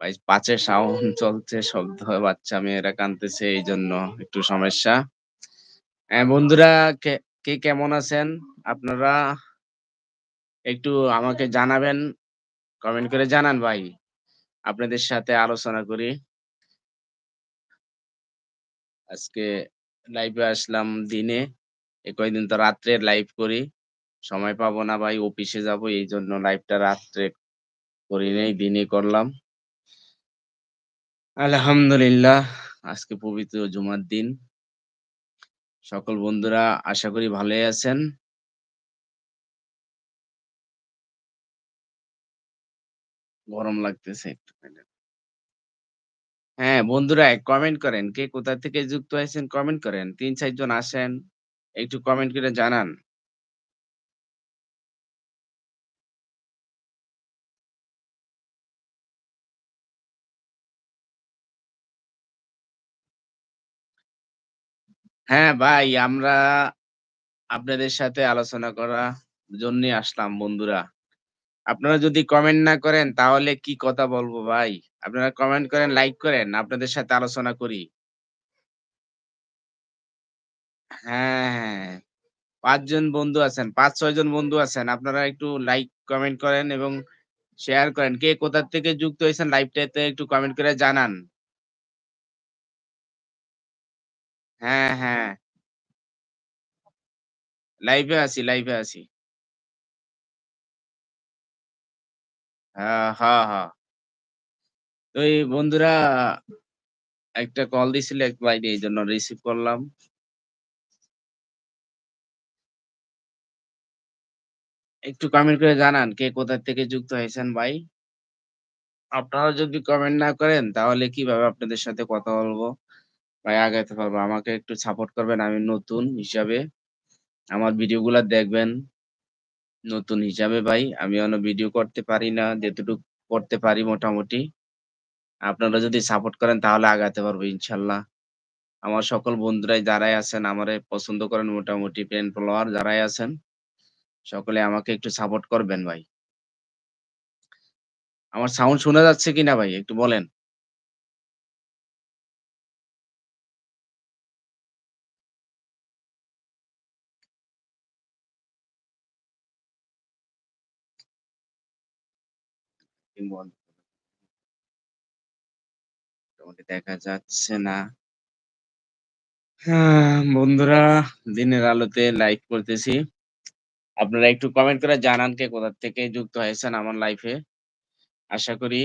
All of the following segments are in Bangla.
ভাই পাঁচের সাউন্ড চলছে, শব্দ বাচ্চা মেয়েরা কাঁদতেছে এইজন্য একটু সমস্যা। হ্যাঁ, বন্ধুরা কে কেমন আছেন? আপনারা একটু আমাকে জানাবেন। কমেন্ট করে জানান ভাই। আপনাদের সাথে আলোচনা করি। আজকে লাইভে আসলাম দিনে। এই কয়দিন তো রাত্রে লাইভ করি। সময় পাবো না ভাই, অফিসে যাব এইজন্য লাইভটা রাত্রে করি নাই, দিনে করলাম। আলহামদুলিল্লাহ, আজকে পবিত্র জুমার দিন। সকল বন্ধুরা আশা করি ভালোই আছেন। গরম লাগতেছে হ্যাঁ, বন্ধুরা কমেন্ট করেন। কে কোথা থেকে যুক্ত হয়েছেন কমেন্ট করেন। তিন চারজন আসেন। একটু কমেন্ট করে জানান। হ্যাঁ, ভাই আমরা আপনাদের সাথে আলোচনা করার জন্যই আসলাম বন্ধুরা। আপনারা যদি কমেন্ট না করেন তাহলে কি কথা বলব ভাই? আপনারা কমেন্ট করেন, লাইক করেন, আপনাদের সাথে আলোচনা করি। হ্যাঁ, হ্যাঁ। ৫ জন বন্ধু আছেন, ৫-৬ জন বন্ধু আছেন। আপনারা একটু লাইক, কমেন্ট করেন এবং শেয়ার করেন। কে কোথা থেকে যুক্ত হয়েছেন লাইভটাতে একটু কমেন্ট করে জানান। হ্যাঁ, হ্যাঁ। লাইভে আছি, লাইভে আছি। হ্যাঁ, হ্যাঁ। তো এই বন্ধুরা একটা কল দিছিল এক ভাই এইজন্য রিসিভ করলাম। একটু কমেন্ট করে জানান কে কোথা থেকে যুক্ত হয়েছেন ভাই? আপনারা যদি কমেন্ট না করেন তাহলে কীভাবে আপনাদের সাথে কথা বলব? ভাই আগাইতে পারব। আমাকে একটু সাপোর্ট করবেন। আমি নতুন হিসাবে। আমার ভিডিওগুলা দেখবেন। নতুন হিসাবে ভাই আমি অন্য ভিডিও করতে পারি না। যেতটুকু করতে পারি মোটামুটি। আপনারা যদি সাপোর্ট করেন তাহলে আগাতে পারব ইনশাল্লাহ। আমার সকল বন্ধুরাই যারাই আছেন আমারে পছন্দ করেন মোটামুটি ফ্রেন্ড ফলোয়ার যারাই আছেন, সকলে আমাকে একটু সাপোর্ট করবেন ভাই। আমার সাউন্ড শোনা যাচ্ছে কিনা ভাই একটু বলেন? মোটামুটি দেখা যাচ্ছে না। হ্যাঁ, বন্ধুরা দিনের আলোতে লাইভ করতেছি। আপনারা একটু কমেন্ট করে জানান কে কোথা থেকে যুক্ত হয়েছেন আমার লাইফে। আশা করি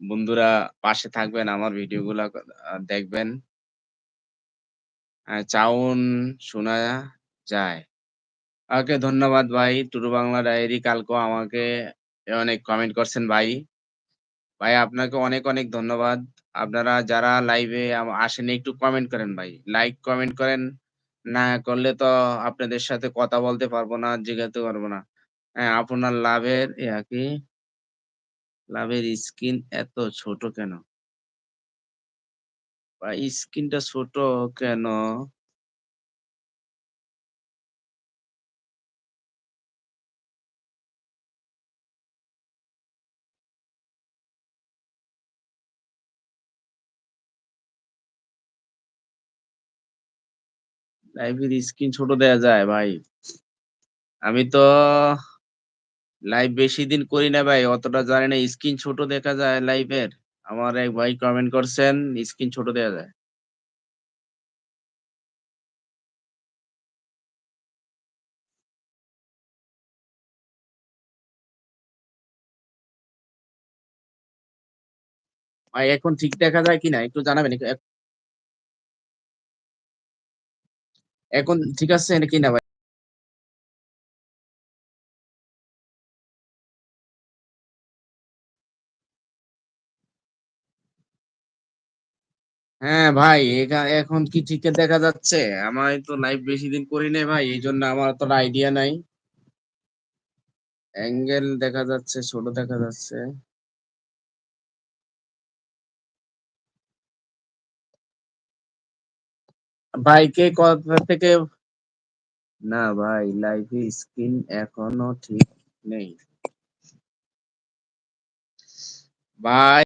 বন্ধুরা পাশে থাকবেন, আমার ভিডিওগুলা দেখবেন। চাউন শোনা যায়। ওকে ধন্যবাদ ভাই। টুরু বাংলা ডায়েরি কালকেও আমাকে অনেক কমেন্ট করছেন ভাই। ভাই আপনাকে অনেক, অনেক ধন্যবাদ। আপনারা যারা লাইভে আসেন একটু কমেন্ট করেন ভাই। লাইক, কমেন্ট করেন। না করলে তো আপনাদের সাথে কথা বলতে পারব না, জিগাতে পারব না। হ্যাঁ, আপনার লাভের ইয়া কি? লাভের স্ক্রিন এত ছোট কেন? ভাই স্ক্রিনটা ছোট কেন? লাইভের স্ক্রিন ছোট দেয়া যায় ভাই। আমি তো লাইভ বেশি দিন করি না ভাই। অতটা জানি না স্ক্রিন ছোট দেখা যায় লাইভের। আমার এক ভাই কমেন্ট করছেন স্ক্রিন ছোট দেয়া যায়। ভাই, এখন ঠিক দেখা যায় কিনা একটু জানাবেন? এখন ঠিক আছে নাকি না ভাই? হ্যাঁ ভাই, এখন কি ঠিক দেখা যাচ্ছে? আমার তো লাইভ বেশি দিন করি নাই ভাই। এই জন্য আমার অতটা আইডিয়া নাই। অ্যাঙ্গেল দেখা যাচ্ছে, ছোট দেখা যাচ্ছে। ভাই কে কোথা থেকে না ভাই লাইভে স্ক্রিন এখনও ঠিক নেই। ভাই